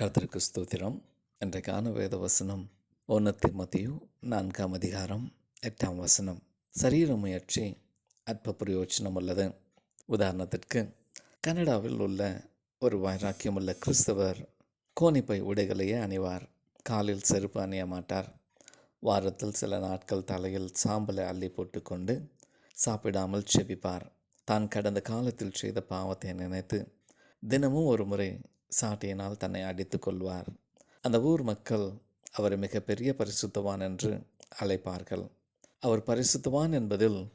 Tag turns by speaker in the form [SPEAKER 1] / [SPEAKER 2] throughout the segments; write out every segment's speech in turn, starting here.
[SPEAKER 1] கர்த்தருக்கு ஸ்தோத்திரம். இன்றைக்கான வேத வசனம் ஒன்று மத்தியு நான்காம் அதிகாரம் எட்டாம் வசனம். சரீர முயற்சி அற்ப பிரயோஜனம் உள்ளது. உதாரணத்திற்கு கனடாவில் உள்ள ஒரு வைராக்கியமுள்ள கிறிஸ்தவர் கோணிப்பை உடைகளையே அணிவார். காலில் செருப்பு அணிய மாட்டார். வாரத்தில் சில நாட்கள் தலையில் சாம்பலை அள்ளி போட்டுக்கொண்டு சாப்பிடாமல் செபிப்பார். தான் கடந்த காலத்தில் செய்த பாவத்தை நினைத்து தினமும் ஒரு முறை சாட்டையினால் தன்னை அடித்து கொள்வார். அந்த ஊர் மக்கள் அவரை மிகப்பெரிய பரிசுத்தவான் என்று அழைப்பார்கள். அவர் பரிசுத்தவான் என்பதில்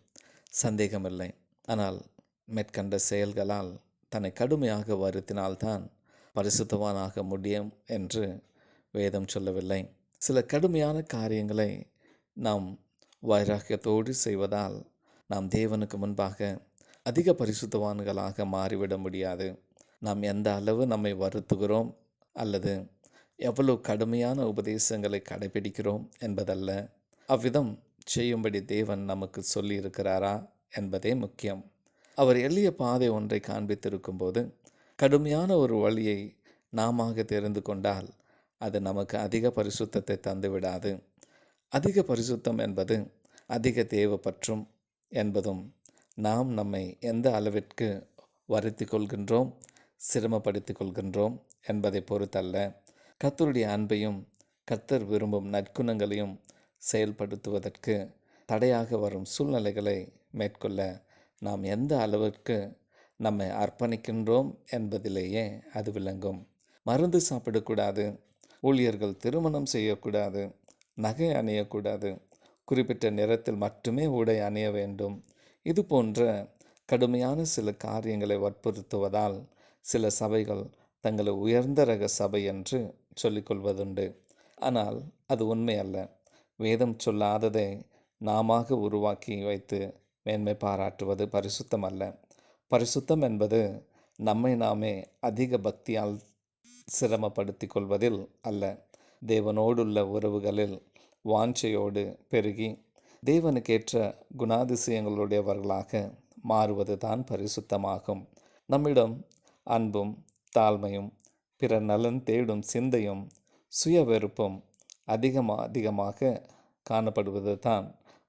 [SPEAKER 1] சந்தேகமில்லை. ஆனால் மேற்கண்ட செயல்களால் தன்னை கடுமையாக வருத்தினால்தான் பரிசுத்தவானாக முடியும் என்று வேதம் சொல்லவில்லை. சில கடுமையான காரியங்களை நாம் வைராக்கியத்தோடு செய்வதால் நாம் தேவனுக்கு முன்பாக அதிக பரிசுத்தவான்களாக மாறிவிட முடியாது. நாம் எந்த அளவு நம்மை வருத்துகிறோம் அல்லது எவ்வளவு கடுமையான உபதேசங்களை கடைபிடிக்கிறோம் என்பதல்ல. அவ்விதம் செய்யும்படி தேவன் நமக்கு சொல்லியிருக்கிறாரா என்பதே முக்கியம். அவர் எளிய பாதை ஒன்றை காண்பித்திருக்கும்போது கடுமையான ஒரு வழியை நாம தெரிந்து கொண்டால் அது நமக்கு அதிக பரிசுத்தத்தை தந்துவிடாது. அதிக பரிசுத்தம் என்பது அதிக தேவைப்பற்றும் என்பதும் நாம் நம்மை எந்த அளவிற்கு வருத்தி கொள்கின்றோம் சிரமப்படுத்திக் கொள்கின்றோம் என்பதை பொறுத்தல்ல. கத்தருடைய அன்பையும் கத்தர் விரும்பும் நற்குணங்களையும் செயல்படுத்துவதற்கு தடையாக வரும் சூழ்நிலைகளை மேற்கொள்ள நாம் எந்த அளவிற்கு நம்மை அர்ப்பணிக்கின்றோம் என்பதிலேயே அது விளங்கும். மருந்து சாப்பிடக்கூடாது ஊழியர்கள் திருமணம் செய்யக்கூடாது நகை அணியக்கூடாது குறிப்பிட்ட நிறத்தில் மட்டுமே உடை அணிய வேண்டும். இது போன்ற கடுமையான சில காரியங்களை வற்புறுத்துவதால் சில சபைகள் தங்களை உயர்ந்த ரக சபை என்று சொல்லிக்கொள்வதுண்டு. ஆனால் அது உண்மை அல்ல. வேதம் சொல்லாததை நாம உருவாக்கி வைத்து மேன்மை பாராட்டுவது பரிசுத்தம் அல்ல. பரிசுத்தம் என்பது நம்மை நாமே அதிக பக்தியால் சிரமப்படுத்தி கொள்வதில் அல்ல. தேவனோடுள்ள உறவுகளில் வாஞ்சையோடு பெருகி தேவனுக்கேற்ற குணாதிசயங்களுடையவர்களாக மாறுவது தான் பரிசுத்தமாகும். நம்மிடம் அன்பும் தாழ்மையும் பிற நலன் தேடும் சிந்தையும் சுய வெறுப்பும் அதிகமாக அதிகமாக காணப்படுவது தான்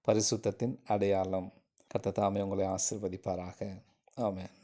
[SPEAKER 1] பரிசுத்தத்தின் அடையாளம். கர்த்தர் தாமே உங்களை ஆசிர்வதிப்பாராக. ஆமாம்